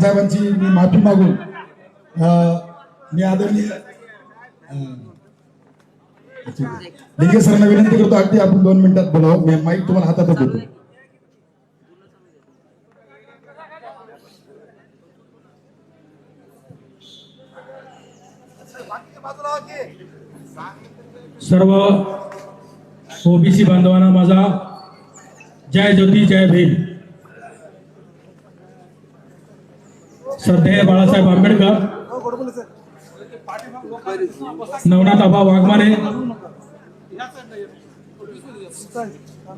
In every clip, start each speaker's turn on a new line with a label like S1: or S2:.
S1: साहेबांची मी माफ़ी मागून मी आदरणीय लिंगे सरांना विनंती करतो, अगदी आपण दोन मिनिटात बोलावं. मी माईक तुम्हाला हातातच देतो.
S2: सर्व ओबीसी बांधवांना माझा जय ज्योती, जय भीम. श्रद्धेय बाळासाहेब आंबेडकर. नवनाथ आबा वाघमारे.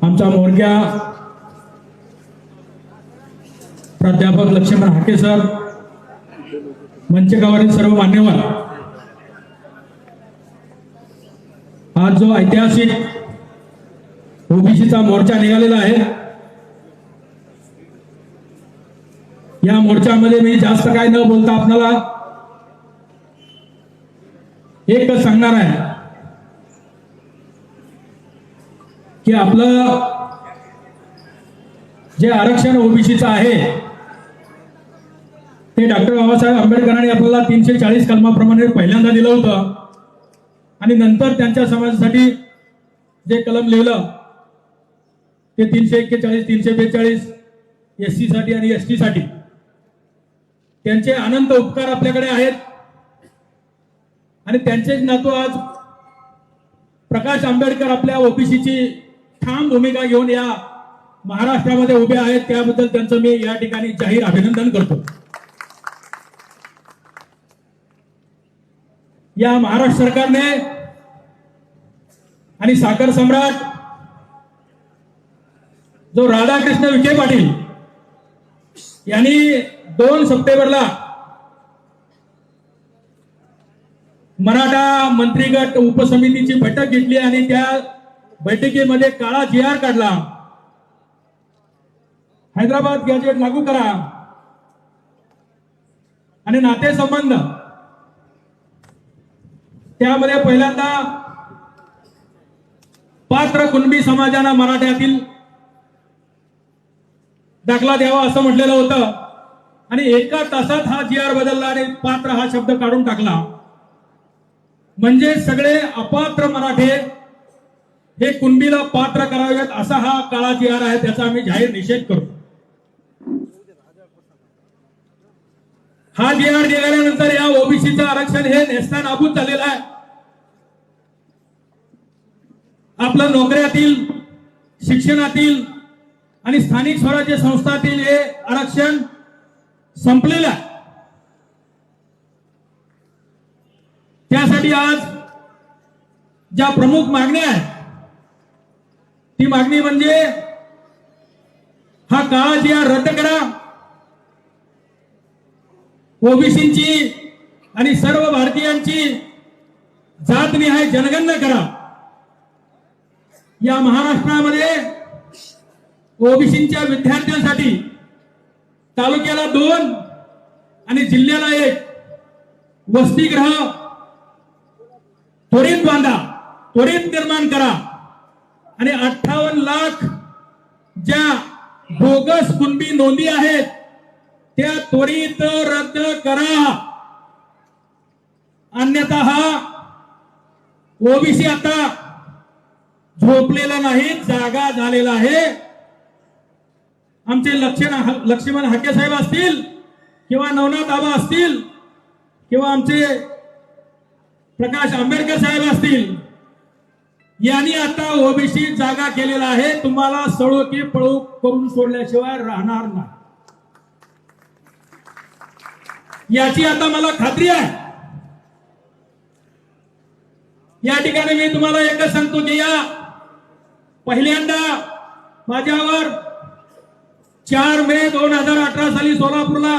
S2: आमचा मोरक्या प्राध्यापक लक्ष्मण हाके सर. मंचकावरील सर्व मान्यवर. आज जो ऐतिहासिक ओबीसीचा मोर्चा निघालेला आहे या मोर्चामध्ये मी जास्त काय न बोलता आपल्याला एकच सांगणार आहे की आपलं जे आरक्षण ओबीसीचं आहे ते डॉक्टर बाबासाहेब आंबेडकरांनी आपल्याला तीनशे चाळीस कलमाप्रमाणे पहिल्यांदा दिलं होतं. आणि नंतर त्यांच्या समाजासाठी जे कलम लिहिलं ते तीनशे एक्केचाळीस तीनशे बेचाळीस एस सी साठी आणि एस टी साठी त्यांचे अनंत उपकार आपल्याकडे आहेत. आणि त्यांचेच नातू आज प्रकाश आंबेडकर आपल्या ओबीसीची ठाम भूमिका घेऊन या महाराष्ट्रामध्ये उभे आहेत. त्याबद्दल त्यांचं मी या ठिकाणी जाहीर अभिनंदन करतो. या महाराष्ट्र सरकारने आणि साखर सम्राट जो राधाकृष्ण विखे पाटील यांनी दोन सप्टेंबरला मराठा मंत्रीगट उपसमितीची बैठक घेतली आणि त्या बैठकीमध्ये काळा जी आर काढला. हैदराबाद गॅजेट लागू करा. आणि नातेसंबंध. त्यामध्ये पहिल्यांदा पात्र कुणबी समाजाला मराठ्यातील दाखला द्यावा असं म्हटलेलं होतं. आणि एका तासात हा जी आर बदलला आणि पात्र हा शब्द काढून टाकला. म्हणजे सगळे अपात्र मराठे हे कुणबीला पात्र करावेत असा हा काळा जी आर आहे त्याचा आम्ही जाहीर निषेध करतो. हा जी आर निघाल्यानंतर या ओबीसीचं आरक्षण हे नेस्ता नाबूद झालेलं आहे. आपल्या नोकऱ्यातील शिक्षणातील आणि स्थानिक स्वराज्य संस्थातील हे आरक्षण संपलेला आहे. त्यासाठी आज ज्या प्रमुख मागण्या आहेत ती मागणी म्हणजे हा काळा जी रद्द करा. ओबीसीची आणि सर्व भारतीयांची जातनिहाय जनगणना करा. या महाराष्ट्रामध्ये ओबीसीच्या विद्यार्थ्यांसाठी तालुक्याला दोन आणि जिल्ह्याला एक. वसतिग्रह त्वरित बांधा त्वरित निर्माण करा. आणि अठ्ठावन्न लाख ज्या बोगस कुणबी नोंदी आहेत त्या त्वरित रद्द करा. अन्यथा हा ओबीसी आता झोपलेला नाही जागा झालेला आहे. आमचे लक्षण लक्ष्मण हाके साहेब असतील किंवा नवनाथ आबा असतील किंवा आमचे प्रकाश आंबेडकर साहेब असतील यांनी आता ओबीसी जागा केलेला आहे. तुम्हाला सळो की पळू करून सोडल्याशिवाय राहणार नाही. याची आता मला खात्री आहे. या ठिकाणी मी तुम्हाला एकच सांगतो की या पहिल्यांदा माझ्यावर चार मे दोन हजार अठरा साली सोलापूरला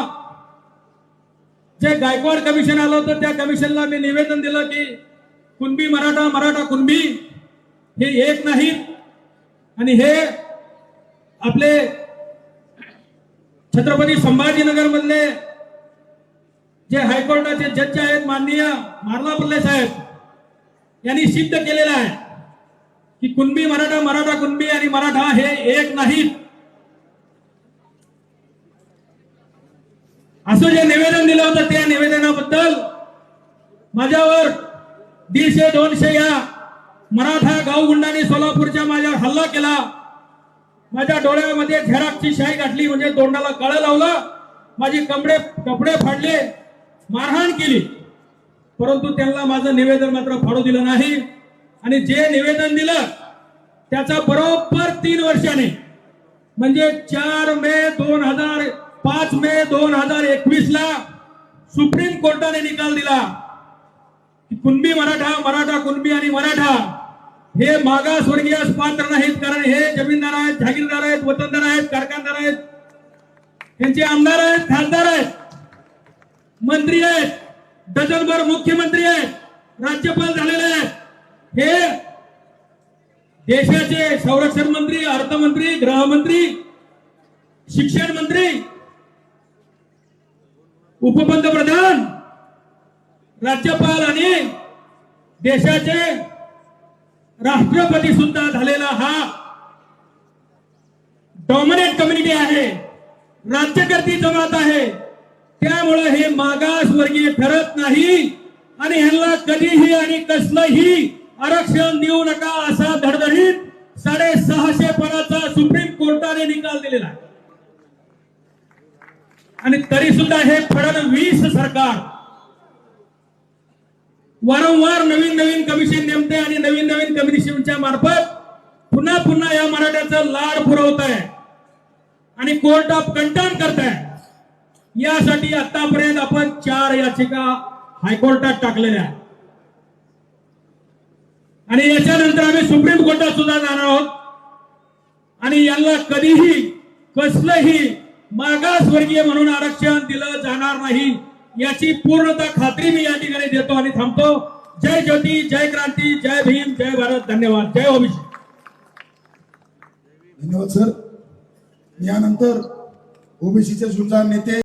S2: जे गायकवाड कमिशन आलं होतं त्या कमिशनला मी निवेदन दिलं की कुणबी मराठा मराठा कुणबी हे एक नाहीत. आणि हे आपले छत्रपती संभाजीनगर मधले जे हायकोर्टाचे जज आहेत माननीय मारला पल्ले साहेब यांनी सिद्ध केलेलं आहे की कुणबी मराठा मराठा कुणबी आणि मराठा हे एक नाहीत. असं जे निवेदन दिलं होतं त्या निवेदनाबद्दल माझ्यावर दीडशे दोनशे या मराठा गावगुंडांनी सोलापूरच्या माझ्यावर हल्ला केला. माझ्या डोळ्यामध्ये झेराकची शाई गाठली म्हणजे तोंडाला कळ लावलं. माझी कपडे कपडे फाडले मारहाण केली. परंतु त्यांना माझं निवेदन मात्र फाडू दिलं नाही. आणि जे निवेदन दिलं त्याचा बरोबर तीन वर्षाने म्हणजे चार मे दोन हजार पाच मे दोन हजार एकवीस ला सुप्रीम कोर्टाने निकाल दिला. की कुणबी मराठा मराठा कुणबी आणि मराठा हे मागासवर्गीय पात्र नाहीत. कारण हे जमीनदार आहेत जागीरदार आहेत वतनदार आहेत कारखानदार आहेत. त्यांचे आमदार आहेत खासदार आहेत मंत्री आहेत डझनभर मुख्यमंत्री आहेत राज्यपाल झालेले आहेत. हे देशाचे संरक्षण मंत्री अर्थमंत्री गृहमंत्री शिक्षण मंत्री उपपंतप्रधान राज्यपाल आणि देशाचे राष्ट्रपती सुद्धा झालेला हा डॉमिनेट कम्युनिटी आहे. राज्यकर्ती जमात आहे. त्यामुळे हे मागासवर्गीय ठरत नाही आणि ह्यांना कधीही आणि कसलंही आरक्षण देऊ नका असा धडधडीत साडेसहाशे पदाचा सुप्रीम कोर्टाने निकाल दिलेला आहे. आणि तरी सुद्धा हे फडणवीस सरकार. वारंवार नवीन नवीन कमिशन नेमते आणि नवीन नवीन कमिशनच्या मार्फत पुन्हा पुन्हा या मराठ्याचं लाड पुरवत आहे आणि कोर्ट ऑफ कंटेम्प्ट करत आहे यासाठी आतापर्यंत आपण चार याचिका हायकोर्टात टाकलेल्या आणि याच्यानंतर आम्ही सुप्रीम कोर्टात सुद्धा जाणार आहोत. आणि यांना कधीही कसलंही मागासवर्गीय म्हणून आरक्षण दिलं जाणार नाही. याची पूर्णतः खात्री मी या ठिकाणी देतो आणि थांबतो. जय ज्योती जय क्रांती जय भीम जय भारत. धन्यवाद. जय अभिषेक.
S1: धन्यवाद सर. यानंतर ओबीसीचे सुद्धा नेते